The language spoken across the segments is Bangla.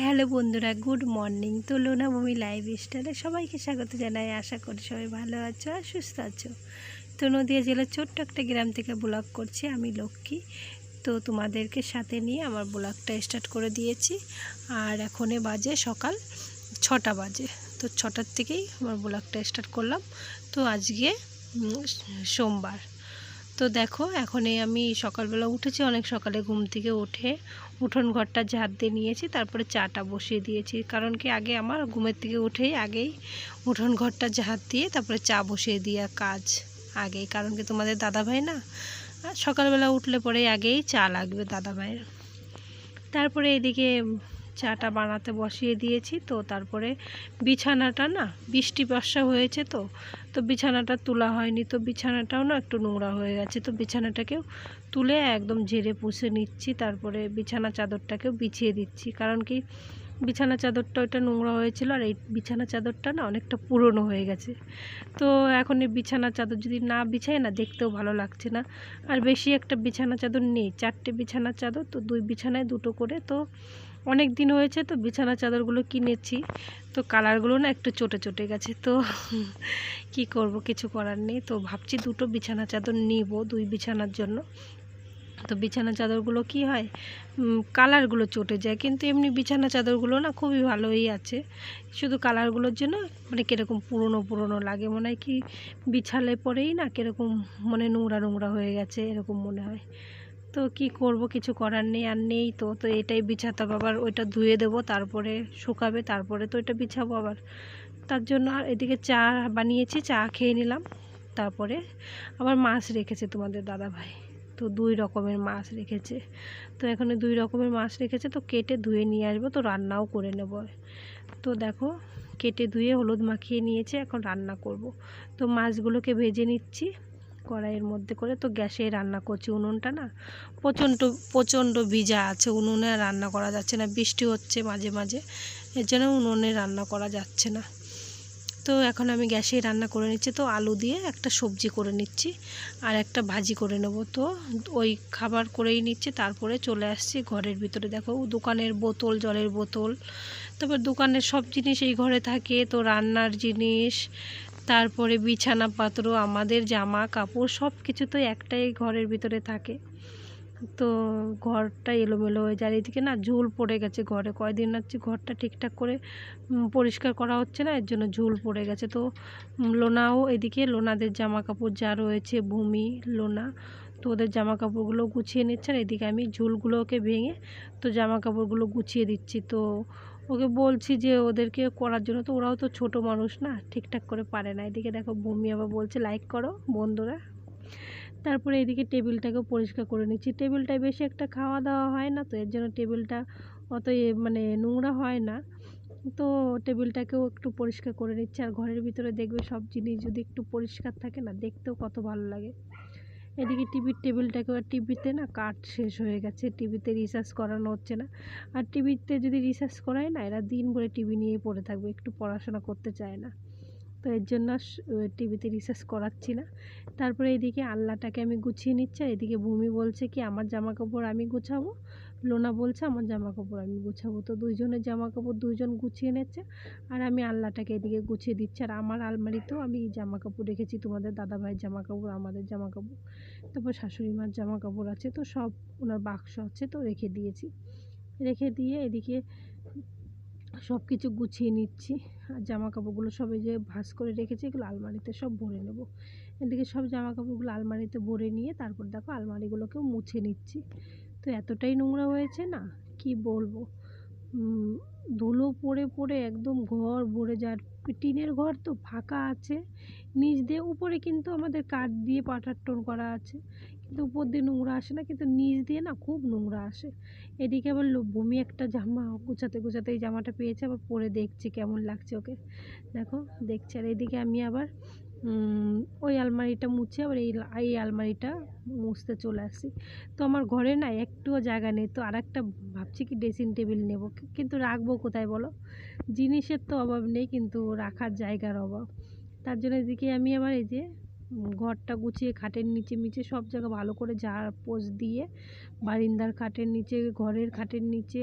হ্যালো বন্ধুরা, গুড মর্নিং। তো লোনাভূমি লাইভ স্টাইলে সবাইকে স্বাগত জানাই। আশা করি সবাই ভালো আছো আর সুস্থ আছো। তো নদিয়া জেলার ছোট্ট একটা গ্রাম থেকে ব্লগ করছি আমি লক্ষ্মী। তো তোমাদেরকে সাথে নিয়ে আমার ব্লগটা স্টার্ট করে দিয়েছি। আর এখনে বাজে সকাল ছটা বাজে। তো ছটার থেকেই আমার ব্লগটা স্টার্ট করলাম। তো আজকে সোমবার। তো দেখো এখনই আমি সকালবেলা উঠেছি অনেক সকালে ঘুম থেকে উঠে উঠোন ঘরটা ঝাড় দিয়ে নিয়েছি তারপরে চাটা বসিয়ে দিয়েছি। কারণ কি আগে আমার ঘুমের থেকে উঠেই আগেই উঠোন ঘরটা ঝাড় দিয়ে তারপরে চা বসিয়ে দেওয়া কাজ আগেই। কারণ কি তোমাদের দাদাভাই না আহ, সকালবেলা উঠলে পরেই আগেই চা লাগবে দাদা দাদাভাইয়ের তারপরে এদিকে চাটা বানাতে বসিয়ে দিয়েছি তো তারপরে বিছানাটা না বৃষ্টি বর্ষা হয়েছে তো তো বিছানাটা তোলা হয়নি, তো বিছানাটাও না একটু নোংরা হয়ে গেছে, তো বিছানাটাকেও তুলে একদম ঝেড়ে পুষে নিচ্ছি, তারপরে বিছানা চাদরটাকেও বিছিয়ে দিচ্ছি। কারণ কি বিছানা চাদরটা ওইটা নোংরা হয়েছিল আর এই বিছানা চাদরটা না অনেকটা পুরনো হয়ে গেছে। তো এখন এই বিছানা চাদর যদি না বিছাই না দেখতেও ভালো লাগছে না। আর বেশি একটা বিছানা চাদর নেই, চারটে বিছানা চাদর তো দুই বিছানায় দুটো করে। তো অনেক দিন হয়েছে তো বিছানা চাদরগুলো কিনেছি, তো কালারগুলো না একটু চটে চটে গেছে। তো কি করব, কিছু করার নেই। তো ভাবছি দুটো বিছানা চাদর নিব দুই বিছানার জন্য। তো বিছানা চাদরগুলো কি হয়? কালারগুলো চটে যায়। কিন্তু এমনি বিছানা চাদরগুলো না খুবই ভালোই আছে। শুধু কালারগুলোর জন্য মানে কীরকম পুরনো পুরনো লাগে। মনে হয় কি বিছালে পরেই না কীরকম মানে নোংরা নোংরা হয়ে গেছে এরকম মনে হয়। তো কি করব? কিছু করার নেই, আর নেই তো। তো এটাই বিছাতে আবার ওইটা ধুয়ে দেবো, তারপরে শুকাবে, তারপরে তো এটা বিছাবো আবার। তার জন্য আর এদিকে চা বানিয়েছি, চা খেয়ে নিলাম। তারপরে আবার মাছ রেখেছে তোমাদের দাদা ভাই তো দুই রকমের মাছ রেখেছে। তো এখানে দুই রকমের মাছ রেখেছে, তো কেটে ধুয়ে নিয়ে আসব, তো রান্নাও করে নেব। তো দেখো, কেটে ধুয়ে হলুদ মাখিয়ে নিয়েছে, এখন রান্না করব। তো মাছগুলোকে ভেজে নিচ্ছি কড়াইয়ের মধ্যে করে। তো গ্যাসে রান্না করছি উনুনটা না, প্রচণ্ড প্রচণ্ড ভিজা আছে, উনুনে রান্না করা যাচ্ছে না, বৃষ্টি হচ্ছে মাঝে মাঝে, এর জন্য উনুনে রান্না করা যাচ্ছে না। তো এখন আমি গ্যাসে রান্না করে নিচ্ছি। তো আলু দিয়ে একটা সবজি করে নিচ্ছি আর একটা ভাজি করে নেব। তো ওই খাবার করেই নিচ্ছি, তারপরে চলে আসছি ঘরের ভিতরে। দেখো দোকানের বোতল, জলের বোতল। তারপর দোকানের সব জিনিস এই ঘরে থাকে। তো রান্নার জিনিস, তারপরে বিছানাপত্র, আমাদের জামা, কাপড় সব কিছু তো একটাই ঘরের ভিতরে থাকে। তো ঘরটা এলোমেলো হয়ে যায়। এদিকে না ঝুল পড়ে গেছে ঘরে। কয়দিন হচ্ছে ঘরটা ঠিকঠাক করে পরিষ্কার করা হচ্ছে না, এর জন্য ঝুল পড়ে গেছে। তো লোনাও এদিকে, লোনাদের জামা কাপড় যা রয়েছে, ভূমি, লোনা, তো ওদের জামা কাপড়গুলো গুছিয়ে নিচ্ছে। আর এদিকে আমি ঝুলগুলোকে ভেঙে, তো জামা কাপড়গুলো গুছিয়ে দিচ্ছি। তো ওকে বলছি যে ওদেরকে করার জন্য, তো ওরাও তো ছোট মানুষ না, ঠিকঠাক করে পারে না। এদিকে দেখো, ভূমি আবার বলছে, লাইক করো বন্ধুরা। তারপরে এদিকে টেবিলটাকেও পরিষ্কার করে নিচ্ছি। টেবিলটায় বেশি একটা খাওয়া দাওয়া হয় না তো, এর জন্য টেবিলটা অত মানে নোংরা হয় না। তো টেবিলটাকেও একটু পরিষ্কার করে নিচ্ছি। আর ঘরের ভিতরে দেখবে সব জিনিস যদি একটু পরিষ্কার থাকে না, দেখতেও কত ভালো লাগে। এদিকে টিভির টেবিলটাকেও, আর টিভিতে না কাঠ শেষ হয়ে গেছে, টিভিতে রিচার্জ করানো হচ্ছে না। আর টিভিতে যদি রিচার্জ করায় না, এরা দিন ভরে টিভি নিয়েই পড়ে থাকবে, একটু পড়াশোনা করতে চায় না। তো এর জন্য টিভিতে রিসার্চ করাচ্ছি না। তারপরে এদিকে আল্লাটাকে আমি গুছিয়ে নিচ্ছি এদিকে ভূমি বলছে কি, আমার জামা কাপড় আমি গুছাবো। লোনা বলছে, আমার জামা কাপড় আমি গুছাবো। তো দুইজনের জামা কাপড় দুইজন গুছিয়ে নিচ্ছে, আর আমি আল্লাটাকে এদিকে গুছিয়ে দিচ্ছি। আর আমার আলমারিতেও আমি জামা কাপড় রেখেছি, তোমাদের দাদাভাইয়ের জামা কাপড় আমাদের জামা কাপড় তারপর শাশুড়ি মার জামা কাপড় আছে, তো সব ওনার বাক্স আছে, তো রেখে দিয়েছি। রেখে দিয়ে এদিকে সব কিছু গুছিয়ে নিচ্ছি। আর জামা কাপড়গুলো সব যে ভাঁজ করে রেখেছি, এগুলো আলমারিতে সব ভরে নেব। এদিকে সব জামা কাপড়গুলো আলমারিতে ভরে নিয়ে তারপর দেখো আলমারিগুলোকেও মুছে নিচ্ছি। তো এতটাই নোংরা হয়েছে না? কি বলব? ধুলো পড়ে পড়ে একদম ঘর ভরে যায়। আর টিনের ঘর তো ফাঁকা আছে। নিচ দিয়ে উপরে কিন্তু আমাদের কাঠ দিয়ে পাটার করা আছে। কিন্তু উপর দিয়ে নোংরা আসে না, কিন্তু নিচ দিয়ে না খুব নোংরা আসে। এদিকে আবার ভূমি একটা জামা গোছাতে গোছাতে এই জামাটা পেয়েছে, আবার পরে দেখছি কেমন লাগছে ওকে। দেখো, দেখছি। আর এদিকে আমি আবার ওই আলমারিটা মুছে আবার এই এই আলমারিটা মুছতে চলে আসি। তো আমার ঘরে না একটুও জায়গা নেই, তো আর একটা ভাবছি কি ড্রেসিং টেবিল নেব। কিন্তু রাখব কোথায় বলো? জিনিসের তো অভাব নেই, কিন্তু রাখার জায়গার অভাব। তার জন্য এদিকে আমি আবার এই যে ঘরটা গুছিয়ে খাটের নিচে মিচে সব জায়গা ভালো করে ঝাড় পোছ দিয়ে বারিন্দার খাটের নিচে, ঘরের খাটের নিচে,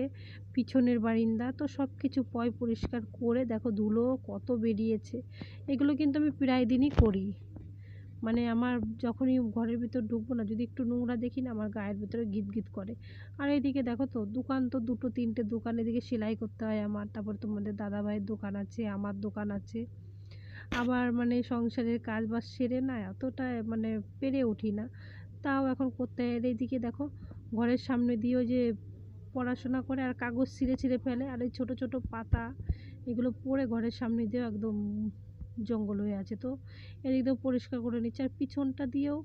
পিছনের বারিন্দা, তো সব কিছু পয় পরিষ্কার করে দেখো ধুলো কত বেরিয়েছে। এগুলো কিন্তু আমি প্রায় দিনই করি। মানে আমার যখনই ঘরের ভিতর ঢুকবো না, যদি একটু নোংরা দেখি না, আমার গায়ের ভিতরে গিট গিট করে। আর এইদিকে দেখো তো, দোকান তো দুটো তিনটে দোকান, এদিকে সেলাই করতে হয় আমার, তারপর তোমাদের দাদা ভাইয়ের দোকান আছে, আমার দোকান আছে। আবার মানে সংসারের কাজ বাজ সেরে না, এতটা মানে পেরে উঠি না। তাও এখন করতে হয় এই এইদিকে দেখো, ঘরের সামনে দিয়েও যে পড়াশোনা করে আর কাগজ ছিঁড়ে ছিঁড়ে ফেলে, আর এই ছোটো ছোটো পাতা এগুলো পড়ে ঘরের সামনে দিয়েও একদম জঙ্গল হয়ে আছে। তো এদিক দিয়েও পরিষ্কার করে নিচ্ছে, আর পিছনটা দিয়েও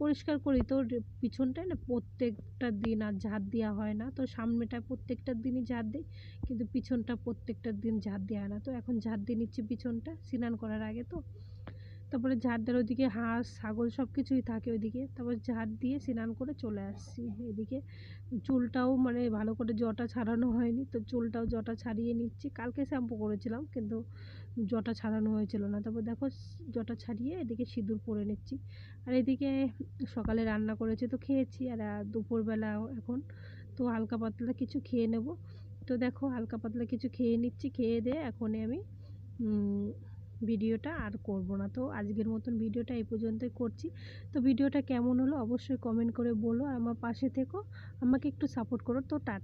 পরিষ্কার করি তো পিছনটায় না প্রত্যেকটা দিন আর ঝাড় দেওয়া হয় না। তো সামনেটা প্রত্যেকটা দিনই ঝাড় দিই, কিন্তু পিছনটা প্রত্যেকটা দিন ঝাড় দেওয়া হয় না। তো এখন ঝাড় দিয়ে নিচ্ছি পিছনটা, স্নান করার আগে তো। তারপরে ঝাড় দেওয়ার ওইদিকে হাঁস, ছাগল সব কিছুই থাকে ওইদিকে, তারপর ঝাড় দিয়ে স্নান করে চলে আসছি এদিকে। চুলটাও মানে ভালো করে জটা ছাড়ানো হয়নি, তো চুলটাও জটা ছাড়িয়ে নিচ্ছি। কালকে শ্যাম্পু করেছিলাম, কিন্তু জটা ছাড়ানো হয়েছিল না। তারপর দেখো জটা ছাড়িয়ে এদিকে সিঁদুর পরে নিচ্ছি। আর এদিকে সকালে রান্না করেছি তো খেয়েছি, আর দুপুরবেলা এখন তো হালকা পাতলা কিছু খেয়ে নেব। তো দেখো হালকা পাতলা কিছু খেয়ে নিচ্ছি, খেয়ে দিয়ে এখনই আমি ভিডিওটা আর করব না। তো আজকের মতন ভিডিওটা এই পর্যন্তই করছি। তো ভিডিওটা কেমন হলো অবশ্যই কমেন্ট করে বলো। আর আমার পাশে থেকো। আমাকে একটু সাপোর্ট করো। তো টাটা